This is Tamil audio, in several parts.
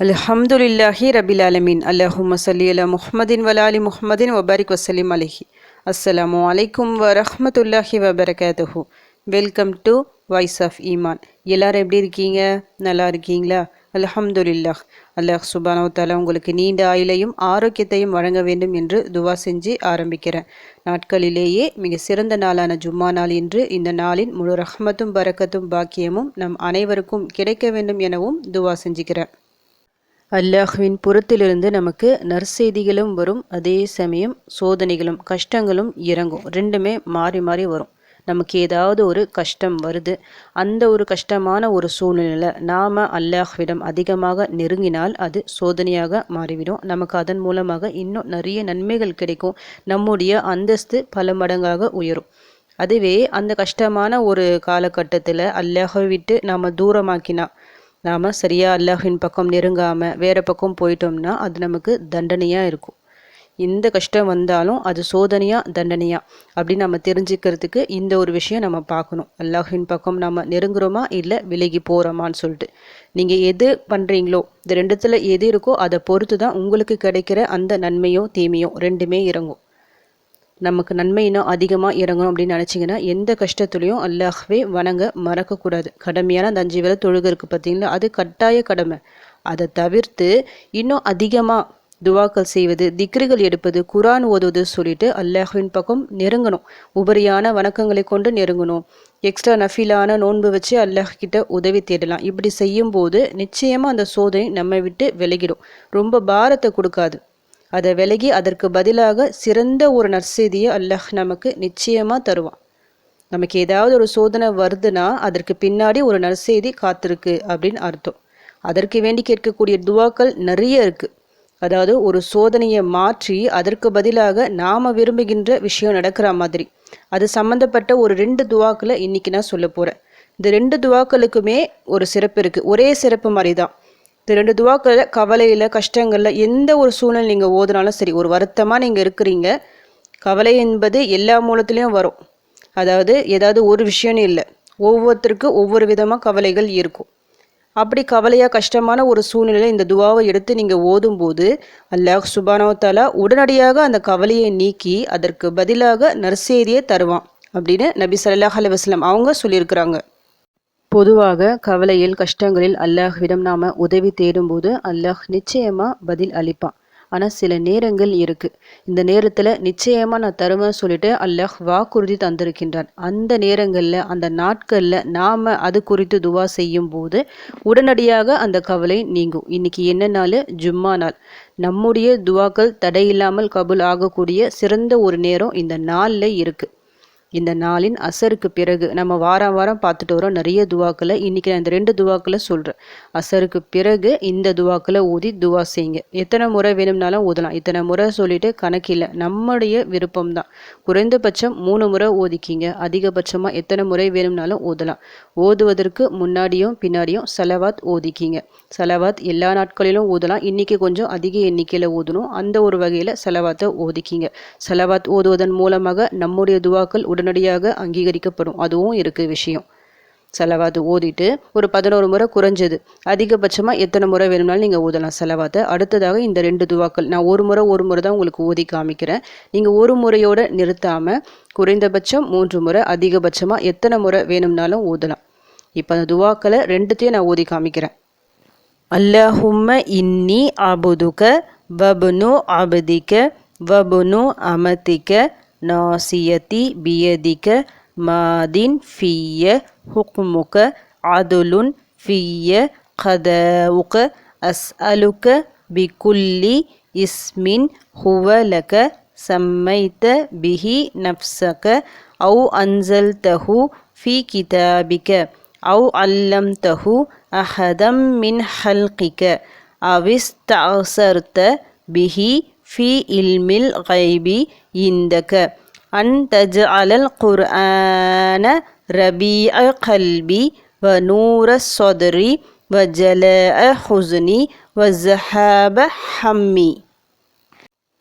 அல்ஹம்துலில்லாஹி ரபில் ஆலமீன். அல்லாஹும்ம சல்லி அலா முஹம்மதின் வலாலி முஹமதின் வபாரிக் வசலிம் அலஹி. அஸ்ஸலாமு அலைக்கும் வரஹ்மத்துல்லாஹி வபரகாத்துஹு. வெல்கம் டு வாய்ஸ் ஆஃப் ஈமான் எல்லாரும் எப்படி இருக்கீங்க? நல்லா இருக்கீங்களா? அல்ஹம்துலில்லாஹ். அல்லாஹ் சுபானோ தாலா உங்களுக்கு நீண்ட ஆயுளையும் ஆரோக்கியத்தையும் வழங்க வேண்டும் என்று துவா செஞ்சு ஆரம்பிக்கிறேன். நாட்களிலேயே மிக சிறந்த நாளான ஜும்மா நாள் இன்று இந்த நாளின் முழு ரஹ்மத்தும் பரக்கத்தும் பாக்கியமும் நம் அனைவருக்கும் கிடைக்க வேண்டும் எனவும் துவா செஞ்சுக்கிறேன். அல்லாஹ்வின் புறத்திலிருந்து நமக்கு நற்செய்திகளும் வரும். அதே சமயம் சோதனைகளும் கஷ்டங்களும் இறங்கும். ரெண்டுமே மாறி மாறி வரும். நமக்கு ஏதாவது ஒரு கஷ்டம் வருது. அந்த ஒரு கஷ்டமான ஒரு சூழ்நிலையில் நாம் அல்லாஹ்விடம் அதிகமாக நெருங்கினால் அது சோதனையாக மாறிவிடும். நமக்கு அதன் மூலமாக இன்னும் நிறைய நன்மைகள் கிடைக்கும். நம்முடைய அந்தஸ்து பல மடங்காக உயரும். அதுவே அந்த கஷ்டமான ஒரு காலகட்டத்தில் அல்லாஹை விட்டு நாம் தூரமாக்கினா நாம் சரியாக அல்லாஹின் பக்கம் நெருங்காமல் வேறு பக்கம் போயிட்டோம்னா அது நமக்கு தண்டனையாக இருக்கும். இந்த கஷ்டம் வந்தாலும் அது சோதனையாக தண்டனையாக அப்படின்னு நம்ம தெரிஞ்சுக்கிறதுக்கு இந்த ஒரு விஷயம் நம்ம பார்க்கணும். அல்லாஹின் பக்கம் நம்ம நெருங்குறோமா இல்லை விலகி போகிறோமான்னு சொல்லிட்டு. நீங்கள் எது பண்ணுறீங்களோ இந்த ரெண்டுத்தில் எது இருக்கோ அதை பொறுத்து தான் உங்களுக்கு கிடைக்கிற அந்த நன்மையோ தீமையோ ரெண்டுமே இறங்கும். நமக்கு நன்மை இன்னும் அதிகமாக இறங்கணும் அப்படின்னு நினச்சிங்கன்னா எந்த கஷ்டத்துலையும் அல்லாஹ்வே வணங்க மறக்கக்கூடாது. கடமையான அந்த அஞ்சு வேலை தொழுக இருக்குது பார்த்தீங்களா? அது கட்டாய கடமை. அதை தவிர்த்து இன்னும் அதிகமாக துவாக்கள் செய்வது திக்ருகள் எடுப்பது குரான் ஓதுவது சொல்லிட்டு அல்லாஹுவின் பக்கம் நெருங்கணும். உபரியான வணக்கங்களை கொண்டு நெருங்கணும். எக்ஸ்ட்ரா நஃபிலான நோன்பு வச்சு அல்லாஹ் கிட்ட உதவி தேடலாம். இப்படி செய்யும் போது நிச்சயமாக அந்த சோதனை நம்ம விட்டு விலகிடும். ரொம்ப பாரத்தை கொடுக்காது. அதை விலகி அதற்கு பதிலாக சிறந்த ஒரு நற்செய்தியை அல்லாஹ் நமக்கு நிச்சயமாக தருவான். நமக்கு ஏதாவது ஒரு சோதனை வருதுன்னா அதற்கு பின்னாடி ஒரு நற்செய்தி காத்திருக்கு அப்படின்னு அர்த்தம். அதற்கு வேண்டி கேட்கக்கூடிய துவாக்கள் நிறைய இருக்குது அதாவது ஒரு சோதனையை மாற்றி அதற்கு பதிலாக நாம் விரும்புகின்ற விஷயம் நடக்கிற மாதிரி. அது சம்மந்தப்பட்ட ஒரு ரெண்டு துவாக்களை இன்னைக்கு நான் சொல்ல போகிறேன் இந்த ரெண்டு துவாக்களுக்குமே ஒரு சிறப்பு இருக்குது ஒரே சிறப்பு மாதிரி தான் இந்த ரெண்டு துவாக்களில் கவலையில் கஷ்டங்களில் எந்த ஒரு சூழ்நிலை நீங்கள் ஓதுனாலும் சரி ஒரு வருத்தமாக நீங்கள் இருக்கிறீங்க. கவலை என்பது எல்லா மூலத்துலேயும் வரும். அதாவது ஏதாவது ஒரு விஷயம்னு இல்லை. ஒவ்வொருத்தருக்கும் ஒவ்வொரு விதமாக கவலைகள் இருக்கும். அப்படி கவலையாக கஷ்டமான ஒரு சூழ்நிலையில் இந்த துவாவை எடுத்து நீங்கள் ஓதும்போது அல்லாஹ் சுபானவத்தாலா உடனடியாக அந்த கவலையை நீக்கி அதற்கு பதிலாக நற்செய்தியை தருவான் அப்படின்னு நபி சல்லாஹ் அலி வஸ்லம் அவங்க சொல்லியிருக்கிறாங்க. பொதுவாக கவலையில் கஷ்டங்களில் அல்லாஹ்விடம் நாம் உதவி தேடும்போது அல்லாஹ் நிச்சயமாக பதில் அளிப்பான். ஆனால் சில நேரங்கள் இருக்குது இந்த நேரத்தில் நிச்சயமாக நான் தருவேன் சொல்லிட்டு அல்லாஹ் வாக்குறுதி தந்திருக்கின்றான். அந்த நேரங்களில் அந்த நாட்களில் நாம் அது குறித்து துவா செய்யும் போது உடனடியாக அந்த கவலை நீங்கும். இன்னைக்கு என்ன நாள்? ஜும்மா நாள். நம்முடைய துவாக்கள் தடையில்லாமல் கபுல் ஆகக்கூடிய சிறந்த ஒரு நேரம் இந்த நாளில் இருக்குது இந்த நாளின் அசருக்கு பிறகு நம்ம வாரம் வாரம் பார்த்துட்டு வரோம். நிறைய துவாக்களை இன்றைக்கி நான் இந்த ரெண்டு துவாக்களை சொல்கிறேன் அசருக்கு பிறகு இந்த துவாக்களை ஊதி துவா செய்யுங்க. எத்தனை முறை வேணும்னாலும் ஊதலாம். இத்தனை முறை சொல்லிட்டு கணக்கில்லை நம்முடைய விருப்பம் தான் குறைந்தபட்சம் மூணு முறை ஓதிக்கிங்க அதிகபட்சமாக எத்தனை முறை வேணும்னாலும் ஊதலாம். ஓதுவதற்கு முன்னாடியும் பின்னாடியும் செலவாத் ஓதிக்கிங்க செலவாத் எல்லா நாட்களிலும் ஊதலாம். இன்றைக்கி கொஞ்சம் அதிக எண்ணிக்கையில் ஊதணும். அந்த ஒரு வகையில் செலவாத்தை ஓதிக்கிங்க செலவாத் ஓதுவதன் மூலமாக நம்முடைய துவாக்கள் உடனடியாக அங்கீகரிக்கப்படும். அதுவும் இருக்குது விஷயம். செலவாத்து ஓதிட்டு ஒரு பதினோரு முறை குறைஞ்சது. அதிகபட்சமாக எத்தனை முறை வேணும்னாலும் நீங்கள் ஊதலாம் செலவாத்தை. அடுத்ததாக இந்த ரெண்டு துவாக்கள். நான் ஒரு முறை ஒரு முறை தான் உங்களுக்கு ஊதி காமிக்கிறேன். நீங்கள் ஒரு முறையோடு நிறுத்தாமல் குறைந்தபட்சம் மூன்று முறை அதிகபட்சமாக எத்தனை முறை வேணும்னாலும் ஊதலாம் இப்போ அந்த துவாக்களை ரெண்டுத்தையும் நான் ஊதி காமிக்கிறேன். அல்லஹும்ம இன்னி அபுதுக வபுனு அபதிக்க வபுனு அமதிக்க ناصية بيدك ماد في حكمك عدل في قضاؤك. أسألك بكل اسم هو لك سميت به نفسك أو أنزلته في كتابك أو علمته أحدا من خلقك أو استعصرت به ஃபி இல்மில் ஹைபி இந்தக. அந்தஜ் அலல் குர்ஆன ரபீ அ கல்பி வ நூர சொதரி வ ஜல அ ஹுஸ்னி வ ஜஹாப ஹம்மி.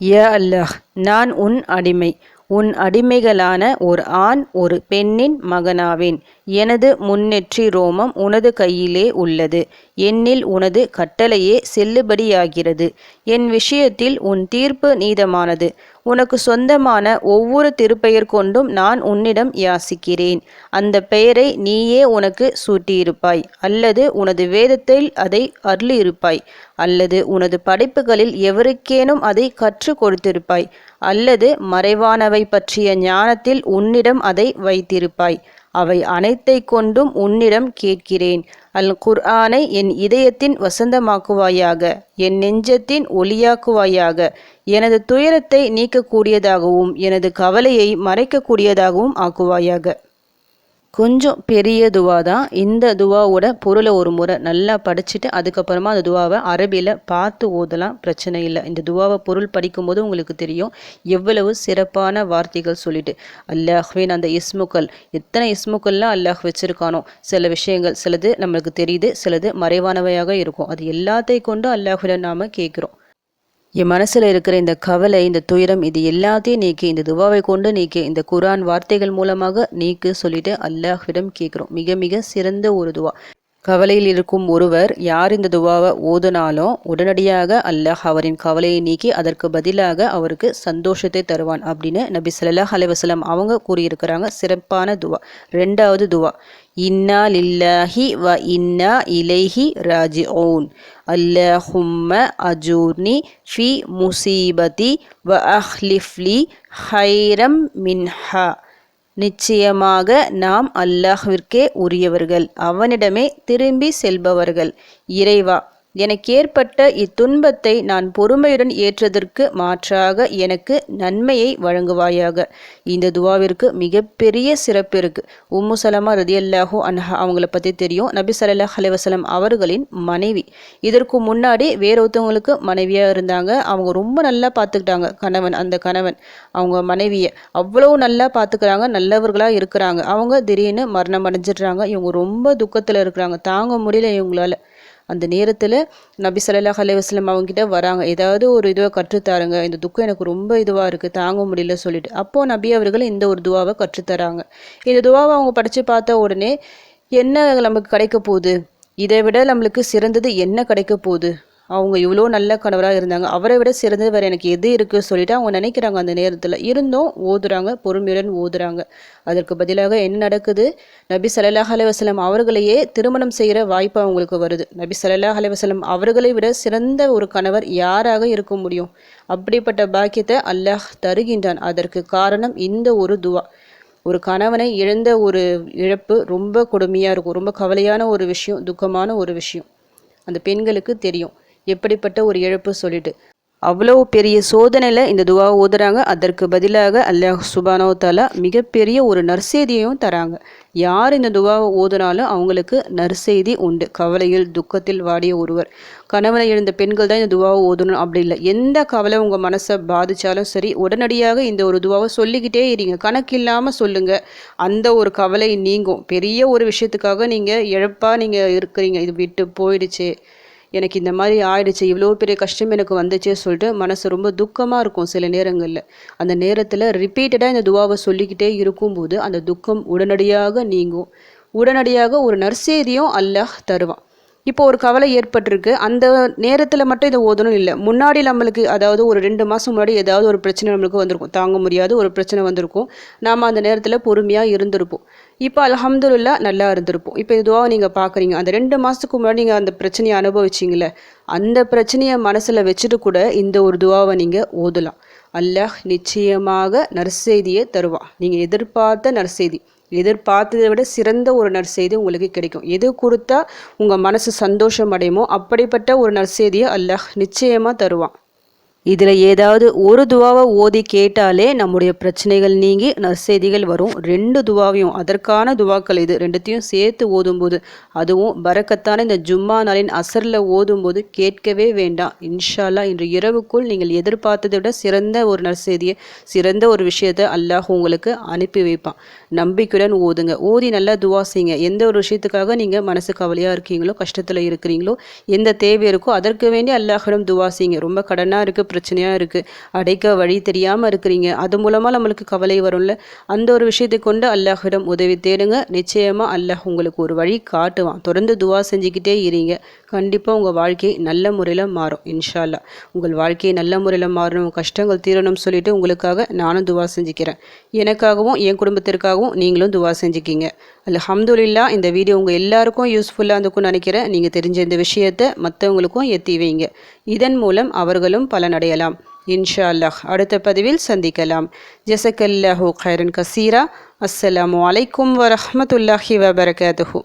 ய அல்லாஹ் நான் உன் அடிமை. உன் அடிமைகளான ஒரு ஆண் ஒரு பெண்ணின் மகனாவேன். எனது முன்னெற்றி ரோமம் உனது கையிலே உள்ளது. என்னில் உனது கட்டளையே செல்லுபடியாகிறது. என் விஷயத்தில் உன் தீர்ப்பு நீதமானது. உனக்கு சொந்தமான ஒவ்வொரு திருப்பெயர் கொண்டும் நான் உன்னிடம் யாசிக்கிறேன். அந்த பெயரை நீயே உனக்கு சூட்டியிருப்பாய் அல்லது உனது வேதத்தில் அதை அருளியிருப்பாய் அல்லது உனது படைப்புகளில் எவருக்கேனும் அதை கற்றுக் கொடுத்திருப்பாய் அல்லது மறைவானவை பற்றிய ஞானத்தில் உன்னிடம் அதை வைத்திருப்பாய். அவை அனைத்தை கொண்டும் உன்னிடம் கேட்கிறேன். அல் குர்ஆனை என் இதயத்தின் வசந்தமாக்குவாயாக என் நெஞ்சத்தின் ஒளியாக்குவாயாக எனது துயரத்தை நீக்கக்கூடியதாகவும் எனது கவலையை மறைக்கக்கூடியதாகவும் ஆக்குவாயாக. கொஞ்சம் பெரிய துவா தான். இந்த துவாவோட பொருளை ஒரு முறை நல்லா படிச்சுட்டு அதுக்கப்புறமா அந்த துவாவை அரபியில் பார்த்து ஓதலாம் பிரச்சனை இல்லை. இந்த துவாவை பொருள் படிக்கும்போது உங்களுக்கு தெரியும் எவ்வளவு சிறப்பான வார்த்தைகள் சொல்லிட்டு. அல்லாஹ்வின் அந்த இஸ்முக்கள். எத்தனை இஸ்முக்கள்லாம் அல்லாஹ் வச்சுருக்கானோ. சில விஷயங்கள் சிலது நம்மளுக்கு தெரியுது சிலது மறைவானவையாக இருக்கும். அது எல்லாத்தையும் கொண்டு அல்லாஹ்விடம் நாம் கேட்குறோம். என் மனசில் இருக்கிற இந்த கவலை இந்த துயரம் இது எல்லாத்தையும் நீக்கி இந்த துவாவை கொண்டு நீக்கி இந்த குரான் வார்த்தைகள் மூலமாக நீக்கு சொல்லிட்டு அல்லாஹ்விடம் கேட்குறோம் மிக மிக சிறந்த ஒரு துவா. கவலையில் இருக்கும் ஒருவர் யார் இந்த துவாவை ஓதுனாலும் உடனடியாக அல்லாஹ் அவரின் கவலையை நீக்கி அதற்கு பதிலாக அவருக்கு சந்தோஷத்தை தருவான் அப்படின்னு நபி ஸல்லல்லாஹு அலைவசலம் அவங்க கூறியிருக்கிறாங்க. சிறப்பான துவா. ரெண்டாவது துவா. இன்னா லில்லாஹி வ இன்னா இலைஹி ராஜிஊன். அல்லஹும்ம அஜூர்னி ஃபி முசீபதி வ அஹ்லிஃப்லி ஹைரம் மின்ஹா நிச்சயமாக நாம் அல்லாஹ்விற்கே உரியவர்கள். அவனிடமே திரும்பி செல்பவர்கள். இறைவா எனக்கு ஏற்பட்ட இத்துன்பத்தை நான் பொறுமையுடன் ஏற்றதற்கு மாற்றாக எனக்கு நன்மையை வழங்குவாயாக. இந்த துவாவிற்கு மிகப்பெரிய சிறப்பு இருக்கு. உம்மு சலமா ரதியல்லாஹோ அன்ஹா அவங்கள பற்றி தெரியும். நபி ஸல்லல்லாஹு அலைவசலம் அவர்களின் மனைவி. இதற்கு முன்னாடி வேறொருத்தவங்களுக்கு மனைவியாக இருந்தாங்க. அவங்க ரொம்ப நல்லா பார்த்துக்கிட்டாங்க கணவன் அந்த கணவன். அவங்க மனைவியை அவ்வளோ நல்லா பார்த்துக்கிறாங்க நல்லவர்களாக இருக்கிறாங்க. அவங்க திடீர்னு மரணம் அடைஞ்சிடுறாங்க. இவங்க ரொம்ப துக்கத்தில் இருக்கிறாங்க. தாங்க முடியல இவங்களால. அந்த நேரத்தில் நபி ஸல்லல்லாஹு அலைவாஸ்லம் அவங்ககிட்ட வராங்க. ஏதாவது ஒரு இதுவை கற்றுத்தாருங்க. இந்த துக்கம் எனக்கு ரொம்ப இதுவாக இருக்குது தாங்க முடியல சொல்லிட்டு. அப்போது நபி அவர்கள் இந்த ஒரு துவாவை கற்றுத்தராங்க. இந்த துவாவை அவங்க படித்து பார்த்த உடனே என்ன நமக்கு கிடைக்க போகுது? இதை விட நம்மளுக்கு சிறந்தது என்ன கிடைக்க போகுது? அவங்க இவ்வளோ நல்ல கணவராக இருந்தாங்க. அவரை விட சிறந்தது வேறு எனக்கு எது இருக்குது சொல்லிட்டு அவங்க நினைக்கிறாங்க அந்த நேரத்தில். இருந்தும் ஓதுறாங்க பொறுமையுடன் ஓதுறாங்க. அதற்கு பதிலாக என்ன நடக்குது? நபி சல்லாஹ் அலைவாஸ்லம் அவர்களையே திருமணம் செய்கிற வாய்ப்பு அவங்களுக்கு வருது. நபி சல்லாஹ் அலைவாஸ்லம் அவர்களை விட சிறந்த ஒரு கணவர் யாராக இருக்க முடியும்? அப்படிப்பட்ட பாக்கியத்தை அல்லாஹ் தருகின்றான். அதற்கு காரணம் இந்த ஒரு துவா. ஒரு கணவனை இழந்த ஒரு இழப்பு ரொம்ப கொடுமையாக இருக்கும். ரொம்ப கவலையான ஒரு விஷயம் துக்கமான ஒரு விஷயம். அந்த பெண்களுக்கு தெரியும். எப்படிப்பட்ட ஒரு இழப்பு சொல்லிட்டு. அவ்வளோ பெரிய சோதனையில் இந்த துவாவை ஓதுறாங்க. அதற்கு பதிலாக அல்லாஹ் சுபானோ தாலா மிகப்பெரிய ஒரு நற்செய்தியையும் தராங்க. யார் இந்த துவாவை ஓதுனாலும் அவங்களுக்கு நற்செய்தி உண்டு. கவலையில் துக்கத்தில் வாடிய ஒருவர். கணவனை எழுந்த பெண்கள் தான் இந்த துவாவை ஓதணும். அப்படி இல்லை. எந்த கவலை உங்கள் மனசை பாதித்தாலும் சரி உடனடியாக இந்த ஒரு துவாவை சொல்லிக்கிட்டே இருங்க. கணக்கில்லாமல் சொல்லுங்கள் அந்த ஒரு கவலை நீங்கும். பெரிய ஒரு விஷயத்துக்காக நீங்கள் இழப்பாக நீங்கள் இருக்கிறீங்க. இது விட்டு போயிடுச்சு. எனக்கு இந்த மாதிரி ஆயிடுச்சு இவ்வளோ பெரிய கஷ்டம் எனக்கு வந்துச்சே சொல்லிட்டு மனசு ரொம்ப துக்கமாக இருக்கும் சில நேரங்களில். அந்த நேரத்தில் ரிப்பீட்டடாக இந்த துவாவை சொல்லிக்கிட்டே இருக்கும்போது அந்த துக்கம் உடனடியாக நீங்கும். உடனடியாக ஒரு நற்செய்தியும் அல்லாஹ் தருவான். இப்போ ஒரு கவலை ஏற்பட்டிருக்கு. அந்த நேரத்தில் மட்டும் இதை ஓதணும் இல்லை. முன்னாடி நம்மளுக்கு அதாவது ஒரு ரெண்டு மாதம் முன்னாடி ஏதாவது ஒரு பிரச்சனை நம்மளுக்கு வந்திருக்கும். தாங்க முடியாத ஒரு பிரச்சனை வந்திருக்கும். நாம் அந்த நேரத்தில் பொறுமையாக இருந்திருப்போம். இப்போ அலமதுல்லா நல்லா இருந்திருப்போம். இப்போ இதுவாக நீங்கள் பார்க்குறீங்க அந்த ரெண்டு மாதத்துக்கு முன்னாடி நீங்கள் அந்த பிரச்சனையை அனுபவிச்சிங்களே அந்த பிரச்சனையை மனசில் வச்சுட்டு கூட இந்த ஒரு துவாவை நீங்கள் ஓதலாம். அல்லாஹ் நிச்சயமாக நற்செய்தியை தருவான். நீங்கள் எதிர்பார்த்த நற்செய்தி. எதிர்பார்த்ததை விட சிறந்த ஒரு நற்செய்தி உங்களுக்கு கிடைக்கும். எது கொடுத்தா உங்கள் மனசு சந்தோஷம் அடையுமோ அப்படிப்பட்ட ஒரு நற்செய்தியை அல்லாஹ் நிச்சயமாக தருவான். இதில் ஏதாவது ஒரு துவாவை ஓதி கேட்டாலே நம்முடைய பிரச்சனைகள் நீங்கி நற்செய்திகள் வரும். ரெண்டு துவாவையும் அதற்கான துவாக்கள் இது ரெண்டுத்தையும் சேர்த்து ஓதும்போது அதுவும் பறக்கத்தான இந்த ஜும்மா நாளின் அசரில் ஓதும்போது கேட்கவே வேண்டாம். இன்ஷால்லா இன்று இரவுக்குள் நீங்கள் எதிர்பார்த்ததை விட சிறந்த ஒரு நற்செய்தியை சிறந்த ஒரு விஷயத்தை அல்லாஹ் உங்களுக்கு அனுப்பி வைப்பான். நம்பிக்கையுடன் ஓதுங்க. ஓதி நல்லா துவா செய்யுங்க எந்த ஒரு விஷயத்துக்காக நீங்கள் மனசு கவலையாக இருக்கீங்களோ கஷ்டத்தில் இருக்கிறீங்களோ எந்த தேவை இருக்கோ அதற்கு வேண்டி அல்லாஹிடம் துவா செய்யுங்க. ரொம்ப கடனாக இருக்குது பிரச்சனையாக இருக்குது அடைக்க வழி தெரியாமல் இருக்கிறீங்க. அது மூலமாக நம்மளுக்கு கவலை வரும்ல. அந்த ஒரு விஷயத்தை கொண்டு அல்லாஹிடம் உதவி தேடுங்க. நிச்சயமாக அல்லாஹ் உங்களுக்கு ஒரு வழி காட்டுவான். தொடர்ந்து துவா செஞ்சுக்கிட்டே இருங்க. கண்டிப்பாக உங்கள் வாழ்க்கை நல்ல முறையில் மாறும் இன்ஷா அல்லாஹ் உங்கள் வாழ்க்கையை நல்ல முறையில் மாறணும் கஷ்டங்கள் தீரணும்னு சொல்லிட்டு உங்களுக்காக நானும் துவா செஞ்சுக்கிறேன். எனக்காகவும் என் குடும்பத்திற்காகவும் நீங்களும் துவா செஞ்சுக்கிங்க. அல்ஹம்துலில்லா இந்த வீடியோ உங்கள் எல்லாருக்கும் யூஸ்ஃபுல்லாக இருந்துக்கும் நினைக்கிறேன். நீங்கள் தெரிஞ்ச இந்த விஷயத்தை மற்றவங்களுக்கும் எத்தி வைங்க. இதன் மூலம் அவர்களும் பலனடையலாம். இன்ஷா அல்லாஹ் அடுத்த பதிவில் சந்திக்கலாம். ஜெசக்கல்லாஹூ கைரன் கசீரா. அஸ்ஸலாமு அலைக்கும் வரமத்துல்லாஹி வபரகாத்துஹூ.